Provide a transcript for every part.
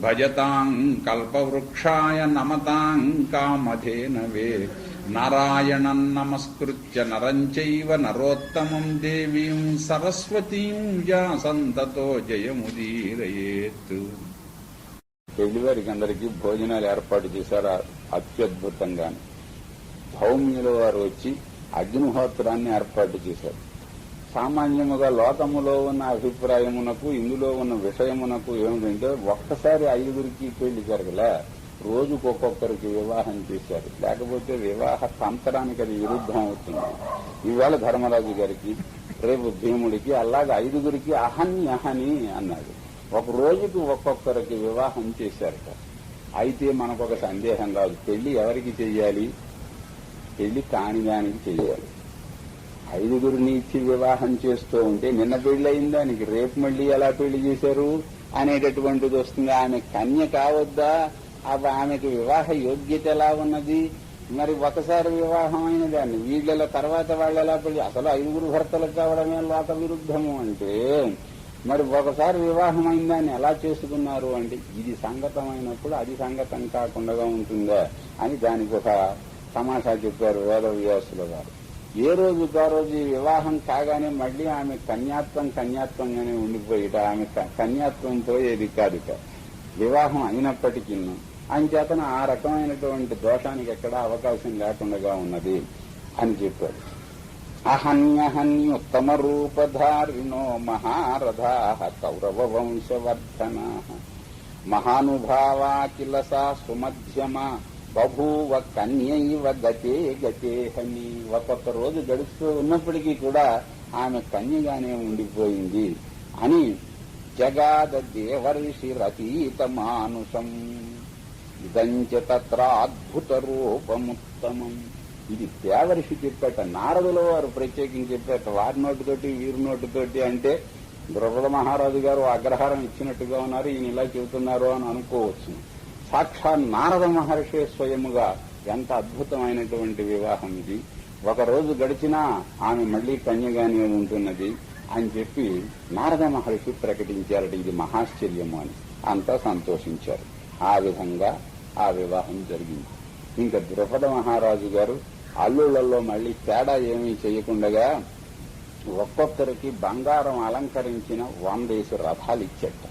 భజతాం కల్పవృక్షాయ నమతాం కామధేనవే. నారాయణం నమస్కృత్య నరంచైవ నరోత్తమం దేవీం సరస్వతీం వ్యాసంతతో జయముదీరయేత్. పెళ్ళివారికి అందరికీ భోజనాలు ఏర్పాటు చేశారు అత్యద్భుతంగా భౌమ్యుల వారు వచ్చి అగ్నిహోత్రాన్ని ఏర్పాటు చేశారు. సామాన్యముగా లోకములో ఉన్న అభిప్రాయమునకు ఇందులో ఉన్న విషయమునకు ఏమిటంటే ఒక్కసారి ఐదుగురికి పెళ్ళి జరగలే. రోజుకు ఒక్కొక్కరికి వివాహం చేశారు. లేకపోతే వివాహ తంత్రానికి అది విరుద్ధం అవుతుంది. ఈవేళ ధర్మరాజు గారికి రేపు భీముడికి అలాగే ఐదుగురికి అహని అహని అన్నాడు. ఒక రోజుకు ఒక్కొక్కరికి వివాహం చేశారట అయితే మనకు ఒక సందేహం రాదు. పెళ్ళి ఎవరికి చెయ్యాలి పెళ్ళి కాని దానికి చెయ్యాలి ఐదుగురిని ఇచ్చి వివాహం చేస్తూ ఉంటే నిన్న పెళ్ళయిందా? నీకు రేపు మళ్ళీ ఎలా పెళ్ళి చేశారు? అనేటటువంటిది వస్తుంది. ఆమె కన్య కావద్దా? అవి ఆమెకి వివాహ యోగ్యత ఎలా ఉన్నది? మరి ఒకసారి వివాహం అయిన దాన్ని వీళ్ళ తర్వాత వాళ్ళు ఎలా పెళ్ళి అసలు ఐదుగురు భర్తలకు కావడమే లోక విరుద్ధము అంటే మరి ఒకసారి వివాహం అయిన దాన్ని ఎలా చేసుకున్నారు అంటే ఇది సంగతమైనప్పుడు అది సంగతం కాకుండా ఉంటుందా అని దానికి ఒక తమాషా చెప్పారు వేదవ్యాసుల గారు. ఏ రోజుకు ఆ రోజు ఈ వివాహం కాగానే మళ్ళీ ఆమె కన్యాత్వం కన్యాత్వంగానే ఉండిపోయిట ఆమె క- కన్యాత్వం పోయేది కాదుట వివాహం అయినప్పటికీ అంచేతన ఆ రకమైనటువంటి దోషానికి ఎక్కడా అవకాశం లేకుండా ఉన్నది అని చెప్పాడు. అహన్యహన్యుత్తమ రూపధారిణో మహారథా కౌరవ వంశవర్ధనా. మహానుభావా కిలసా సుమధ్యమా బభూవ కన్యైవ గతే గతేహని ఒక్కొక్క రోజు గడుస్తూ ఉన్నప్పటికీ కూడా ఆమె కన్యగానే ఉండిపోయింది అని జగాద దేవర్షి రతీత మానుషం ఇదంచ తత్రాద్భుత రూపముత్తమం. ఇది దేవర్షి చెప్పేట నారదుల వారు ప్రత్యేకించి చెప్పేట వారి నోటితోటి వీరి నోటితోటి అంటే ద్రౌపద మహారాజు గారు అగ్రహారం ఇచ్చినట్టుగా ఉన్నారు ఈయన ఇలా చెబుతున్నారు అని అనుకోవచ్చు. సాక్షాత్ నారద మహర్షి స్వయముగా ఎంత అద్భుతమైనటువంటి వివాహం ఇది. ఒకరోజు గడిచినా ఆమె మళ్ళీ కన్యగానే ఉంటున్నది అని చెప్పి నారద మహర్షి ప్రకటించారట ఇది మహాశ్చర్యము అని. అంతా సంతోషించారు. ఆ విధంగా ఆ వివాహం జరిగింది. ఇంకా ద్రుపద మహారాజు గారు అల్లుళ్ళలో మళ్ళీ తేడా ఏమీ చేయకుండగా ఒక్కొక్కరికి బంగారం అలంకరించిన వందేసి రథాలు ఇచ్చట.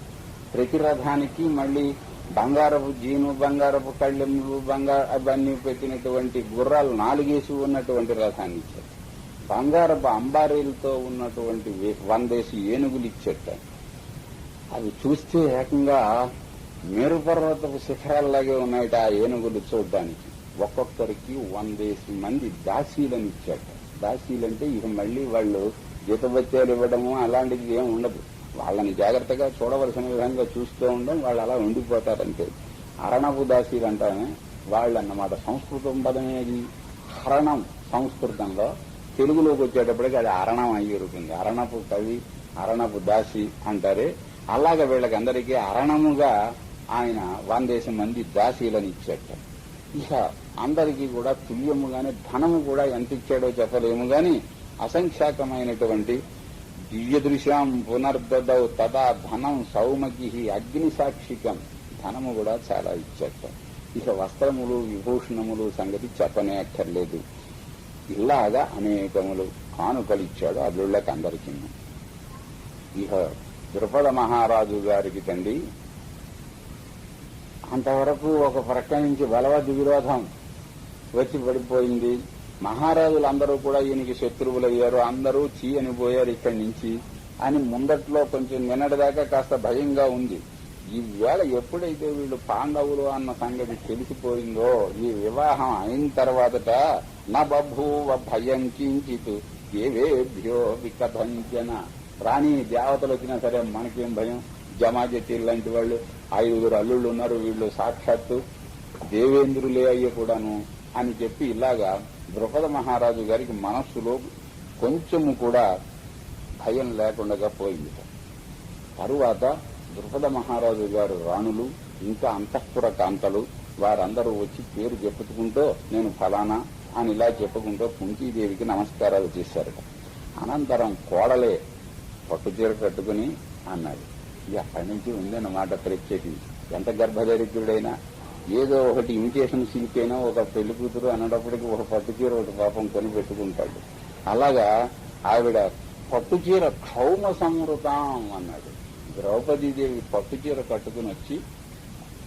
ప్రతి రథానికి మళ్ళీ బంగారపు జీను బంగారపు కళ్ళెములు బంగారు అవన్నీ పెట్టినటువంటి గుర్రాలు నాలుగేసి ఉన్నటువంటి రథాన్ని ఇచ్చాడు బంగారపు అంబారీలతో ఉన్నటువంటి వందేసి ఏనుగులు ఇచ్చట అవి చూస్తే ఏకంగా మేరుపర్వతపు శిఖరాల్లాగే ఉన్నాయట ఆ ఏనుగులు చూడ్డానికి. ఒక్కొక్కరికి వందేసి మంది దాసీలను ఇచ్చాట దాసీలంటే ఇక మళ్ళీ వాళ్ళు జీతభత్యాలు ఇవ్వడము అలాంటిది ఏం ఉండదు. వాళ్ళని జాగ్రత్తగా చూడవలసిన విధంగా చూస్తూ ఉండడం వాళ్ళు అలా ఉండిపోతారంతే. అరణపు దాసీలు అంటామే వాళ్ళు అన్నమాట సంస్కృతం పదమేది. హరణం సంస్కృతంలో తెలుగులోకి వచ్చేటప్పటికి అది అరణం అయ్యిరుతుంది అరణపు కవి అరణపు దాసి అంటారే. అలాగే వీళ్ళకి అందరికీ అరణముగా ఆయన వందేసి మంది దాసీలను ఇచ్చేట. ఇక అందరికీ కూడా తుల్యముగానే ధనము కూడా ఎంత ఇచ్చాడో చెప్పలేము గాని అసంఖ్యాకమైనటువంటి దివ్యదృశ్యాం పునర్దౌ తదా ధనం సౌమకి అగ్ని సాక్షికం ధనము కూడా చాలా ఇచ్చేట ఇక వస్త్రములు విభూషణములు సంగతి చెప్పనే అక్కర్లేదు. ఇలాగా అనేకములు కానుకలిచ్చాడు అల్లుళ్ళకి అందరికీ ఇక ద్రుపద మహారాజు గారికి తండ్రి అంతవరకు ఒక ప్రక్క నుంచి బలవద్ద విరోధం వచ్చి పడిపోయింది. మహారాజులు అందరూ కూడా ఈయనకి శత్రువులు అయ్యారు అందరూ చీ అని పోయారు ఇక్కడి నుంచి అని ముందట్లో కొంచెం నిన్నటిదాకా కాస్త భయంగా ఉంది. ఈ వేళ ఎప్పుడైతే వీళ్ళు పాండవులు అన్న సంగతి తెలిసిపోయిందో ఈ వివాహం అయిన తర్వాతట నా బభూవ భయం కించిత్ ఏవేభ్యో వికథంజన. రాణి దేవతలు వచ్చినా సరే మనకేం భయం? జమాజతి లాంటి వాళ్ళు ఐదుగురు అల్లుళ్ళు ఉన్నారు వీళ్ళు సాక్షాత్తు దేవేంద్రులే అయ్యే కూడాను. అని చెప్పి ఇలాగా ద్రుపద మహారాజు గారికి మనస్సులో కొంచెము కూడా భయం లేకుండా పోయింది. తరువాత ద్రుపద మహారాజు గారు రాణులు ఇంకా అంతఃపుర కాంతలు వారందరూ వచ్చి పేరు చెప్పుకుంటూ నేను ఫలానా అని ఇలా చెప్పుకుంటూ కుంతీదేవికి నమస్కారాలు చేశారట. అనంతరం కోడలే పట్టుచీర కట్టుకుని అన్నాడు ఇక అప్పటి నుంచి ఉందన్నమాట ప్రత్యేకించి. ఎంత గర్భదరిద్రుడైనా ఏదో ఒకటి ఇమిటేషన్ సిల్క్ అయినా ఒక పెళ్ళి కూతురు అన్నప్పటికీ ఒక పట్టుచీర ఒకటి పాపం కొని పెట్టుకుంటాడు. అలాగా ఆవిడ పట్టుచీర క్షౌమ సమృతం అన్నాడు. ద్రౌపదీదేవి పట్టుచీర కట్టుకుని వచ్చి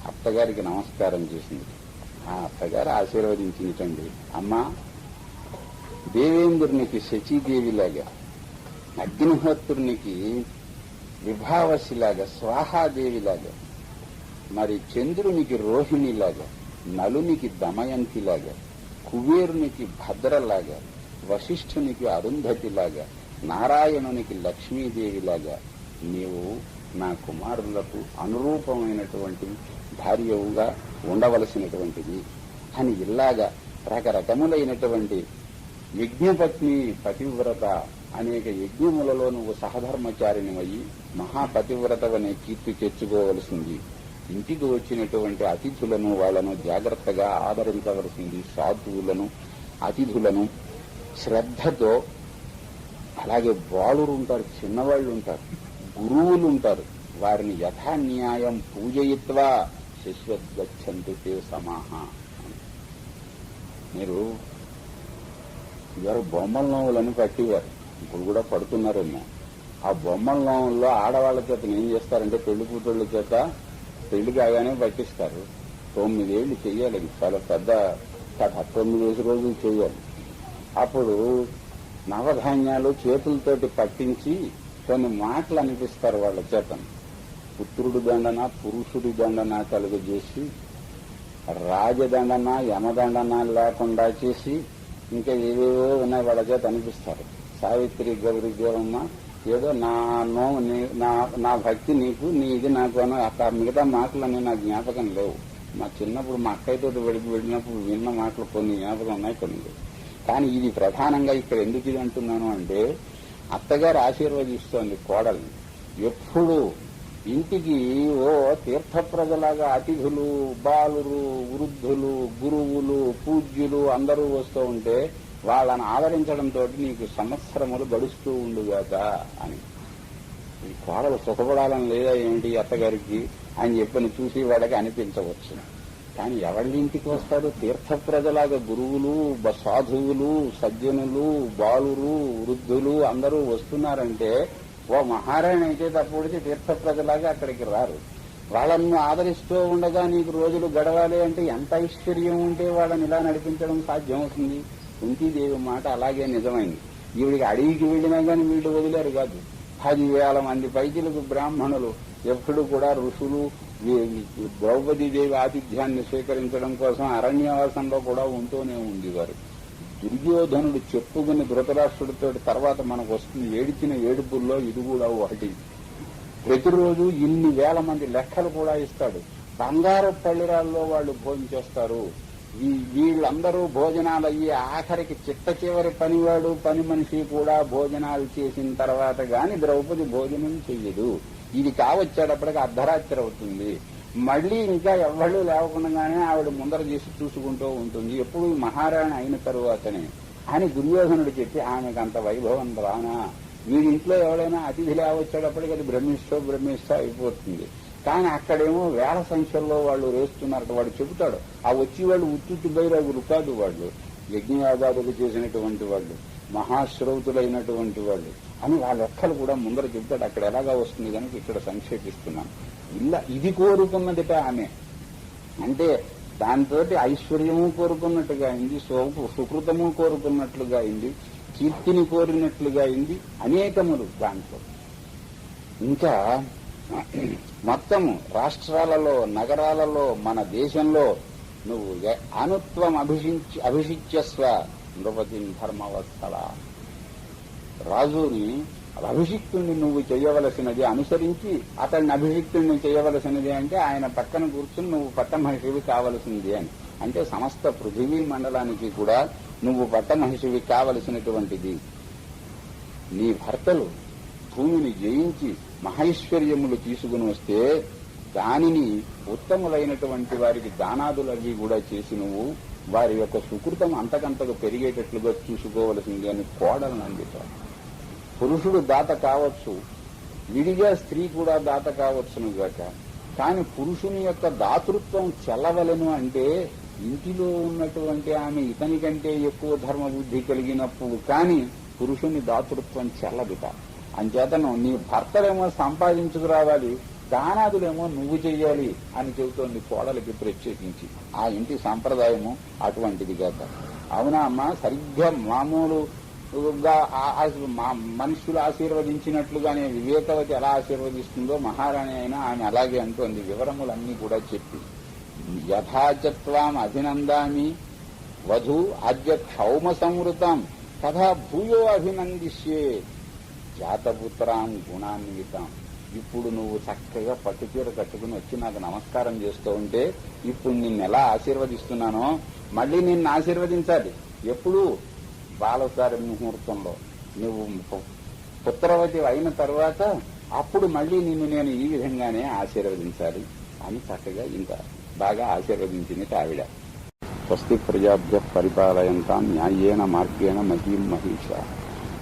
అత్తగారికి నమస్కారం చేసింది. ఆ అత్తగారు ఆశీర్వదించినటండి. అమ్మా దేవేంద్రునికి శచీదేవిలాగా అగ్నిహోత్రునికి విభావశిలాగా స్వాహాదేవిలాగా మరి చంద్రునికి రోహిణిలాగా నలునికి దమయంతిలాగా కుబేరునికి భద్రలాగా వశిష్ఠునికి అరుంధతిలాగా నారాయణునికి లక్ష్మీదేవిలాగా నీవు నా కుమారులకు అనురూపమైనటువంటి భార్యవుగా ఉండవలసినటువంటిది. అని ఇలాగా రకరకములైనటువంటి యజ్ఞపత్ని పతివ్రత అనేక యజ్ఞములలో నువ్వు సహధర్మచారినివయ్యి మహాపతివ్రతవనే కీర్తి తెచ్చుకోవలసింది. ఇంటికి వచ్చినటువంటి అతిథులను వాళ్ళను జాగ్రత్తగా ఆదరించవలసింది సాధువులను అతిథులను శ్రద్ధతో అలాగే బాలురు ఉంటారు చిన్నవాళ్ళు ఉంటారు గురువులు ఉంటారు వారిని యథాన్యాయం పూజయిత్వా శిశ్వద్గచ్చంతు తే సమాహ. మీరు ఇవారు బొమ్మల నోవులని పట్టేవారు ఇప్పుడు కూడా పడుతున్నారేమో. ఆ బొమ్మల నోవుల్లో ఆడవాళ్ళ చేత ఏం చేస్తారంటే పెళ్ళి కూతుళ్ళ చేత పెళ్ళి కాగానే పట్టిస్తారు. తొమ్మిదేళ్ళు చెయ్యాలి చాలా పెద్ద కథ. తొమ్మిది రోజులు చేయాలి అప్పుడు నవధాన్యాలు చేతులతోటి పట్టించి కొన్ని మాటలు అనిపిస్తారు వాళ్ళ చేతను. పుత్రుడు దండన పురుషుడి దండన కలుగజేసి రాజదండన యమదండన లేకుండా చేసి ఇంకా ఏవేవో ఉన్నాయి వాళ్ళ చేత అనిపిస్తారు. సావిత్రి గౌరి దేవమ్మ ఏదో నా నో నీ- నా నా భక్తి నీకు నీ ఇది నాకు అని అక్కడ మిగతా మాటలన్నీ నా జ్ఞాపకం లేవు మా చిన్నప్పుడు మా అక్కయ్యతో వెళ్ళి వెళ్ళినప్పుడు విన్న మాటలు కొన్ని జ్ఞాపకం ఉన్నాయి కొన్ని లేవు. కానీ ఇది ప్రధానంగా ఇక్కడ ఎందుకు ఇది అంటున్నాను అంటే అత్తగారు ఆశీర్వదిస్తోంది కోడల్ని ఎప్పుడు ఇంటికి ఓ తీర్థ ప్రజలాగా అతిథులు బాలురు వృద్ధులు గురువులు పూజ్యులు అందరూ వస్తూ ఉంటే వాళ్ళని ఆదరించడంతో నీకు సంవత్సరములు గడుస్తూ ఉండుగాక అని. ఈ కోడలు సుఖపడాలని లేదా ఏమిటి అత్తగారికి అని చెప్పని చూసి వాళ్ళకి అనిపించవచ్చు. కానీ ఎవరి ఇంటికి వస్తారు? తీర్థ ప్రజలాగా గురువులు సాధువులు సజ్జనులు బాలురు వృద్ధులు అందరూ వస్తున్నారంటే ఓ మహారాణి అయితే తప్పుడితే తీర్థ ప్రజలాగా అక్కడికి రారు. వాళ్ళను ఆదరిస్తూ ఉండగా నీకు రోజులు గడవాలి అంటే ఎంత ఐశ్వర్యం ఉంటే వాళ్ళని ఇలా నడిపించడం సాధ్యమవుతుంది కుంతీదేవి మాట అలాగే నిజమైంది. ఈవిడికి అడవికి వెళ్ళినా కానీ వీళ్ళు వదిలేరు కాదు. పదివేల మంది పైకిలకు బ్రాహ్మణులు ఎప్పుడు కూడా ఋషులు ద్రౌపదీదేవి ఆతిథ్యాన్ని స్వీకరించడం కోసం అరణ్యవాసంలో కూడా ఉంటూనే ఉండేవారు. దుర్యోధనుడు చెప్పుకుని ధృతరాష్ట్రుడితో తర్వాత మనకు వస్తుంది ఏడిచిన ఏడుపుల్లో ఇది కూడా ఒకటి. ప్రతిరోజు ఇన్ని వేల మంది లెక్కలు కూడా ఇస్తాడు. బంగారు పళ్ళిరాల్లో వాళ్ళు భోజనం చేస్తారు వీళ్ళందరూ భోజనాలు అయ్యి ఆఖరికి చిట్ట చివరి పనివాడు పని మనిషి కూడా భోజనాలు చేసిన తర్వాత గాని ద్రౌపది భోజనం చెయ్యదు. ఇది కావచ్చేటప్పటికి అర్ధరాత్రి అవుతుంది. మళ్ళీ ఇంకా ఎవళ్ళు లేవకుండానే ఆవిడ ముందర చేసి చూసుకుంటూ ఉంటుంది. ఎప్పుడు మహారాణి అయిన తరువాతనే అని దుర్యోధనుడు చెప్పి ఆమెకు అంత వైభవం రానా? వీడింట్లో ఎవడైనా అతిథి లేవచ్చేటప్పటికి అది బ్రహ్మిష్టో భ్రమిస్తూ అయిపోతుంది. కానీ అక్కడేమో వేల సంఖ్యలో వాళ్ళు రేస్తున్నారు వాడు చెబుతాడు. ఆ వచ్చి వాళ్ళు ఉత్తుట్టు బైరాగురు కాదు వాళ్ళు. యజ్ఞయాగాదులు చేసినటువంటి వాళ్ళు మహాశ్రౌతులైనటువంటి వాళ్ళు అని వాళ్ళ లెక్కలు కూడా ముందర చెబుతాడు. అక్కడ ఎలాగా వస్తుంది కనుక ఇక్కడ సంక్షేపిస్తున్నాను. ఇలా ఇది కోరుకున్నదిట ఆమె. అంటే దాంతో ఐశ్వర్యము కోరుకున్నట్టుగా అయింది సోపు సుకృతము కోరుకున్నట్లుగా అయింది కీర్తిని కోరినట్లుగా అయింది అనేకములు దాంట్లో. ఇంకా మొత్తం రాష్ట్రాలలో నగరాలలో మన దేశంలో నువ్వు అనుత్వం అభిషించి అభిషిత్యస్వ నృపతి ధర్మవత్సల రాజుని అభిషిక్తుణ్ణి నువ్వు చేయవలసినది అనుసరించి అతన్ని అభిషిక్తుణ్ణి చేయవలసినది అంటే ఆయన పక్కన కూర్చుని నువ్వు పట్టమహిషివి కావలసింది అని. అంటే సమస్త పృథివీ మండలానికి కూడా నువ్వు పట్టమహిషివి కావలసినటువంటిది. నీ భర్తలు భూమిని జయించి మహైశ్వర్యములు తీసుకుని వస్తే దానిని ఉత్తములైనటువంటి వారికి దానాదులు అవి కూడా చేసి నువ్వు వారి యొక్క సుకృతం అంతకంతకు పెరిగేటట్లుగా చూసుకోవలసింది అని కోడలను అందుతారు పురుషుడు దాత కావచ్చు విడిగా స్త్రీ కూడా దాత కావచ్చును గాక. కానీ పురుషుని యొక్క దాతృత్వం చెల్లవలను అంటే ఇంటిలో ఉన్నటువంటి ఆమె ఇతని కంటే ఎక్కువ ధర్మ బుద్ధి కలిగినప్పుడు కానీ పురుషుని దాతృత్వం చెల్లదుట అంచేతను నీ భర్తలేమో సంపాదించుకురావాలి దానాదులేమో నువ్వు చెయ్యాలి అని చెబుతోంది కోడలికి ప్రత్యేకించి. ఆ ఇంటి సాంప్రదాయము అటువంటిది కాక. అవునా అమ్మ? సరిగ్గా మామూలుగా ఆ- మా మనుషులు ఆశీర్వదించినట్లుగానే వివేకవతి ఎలా ఆశీర్వదిస్తుందో మహారాణి అయినా ఆమె అలాగే అంటోంది. వివరములన్నీ కూడా చెప్పి. యథాచత్వాం అభినందామి వధు అద్య క్షౌమ సంవృతం తథా భూయో అభినందిష్యే. జాతపుత్రాం గుణాన్వితం. ఇప్పుడు నువ్వు చక్కగా పట్టుచీర కట్టుకుని వచ్చి నాకు నమస్కారం చేస్తూ ఉంటే ఇప్పుడు నిన్ను ఎలా ఆశీర్వదిస్తున్నానో మళ్ళీ నిన్ను ఆశీర్వదించాలి. ఎప్పుడు బాలసారి ముహూర్తంలో నువ్వు పుత్రవతి అయిన తర్వాత అప్పుడు మళ్ళీ నిన్ను నేను ఈ విధంగానే ఆశీర్వదించాలి అని చక్కగా ఇంకా బాగా ఆశీర్వదించింది ఆవిడ. స్వస్తి ప్రజాభ్య పరిపాలయంతా న్యాయేన మార్గేణ మహీం మహిష.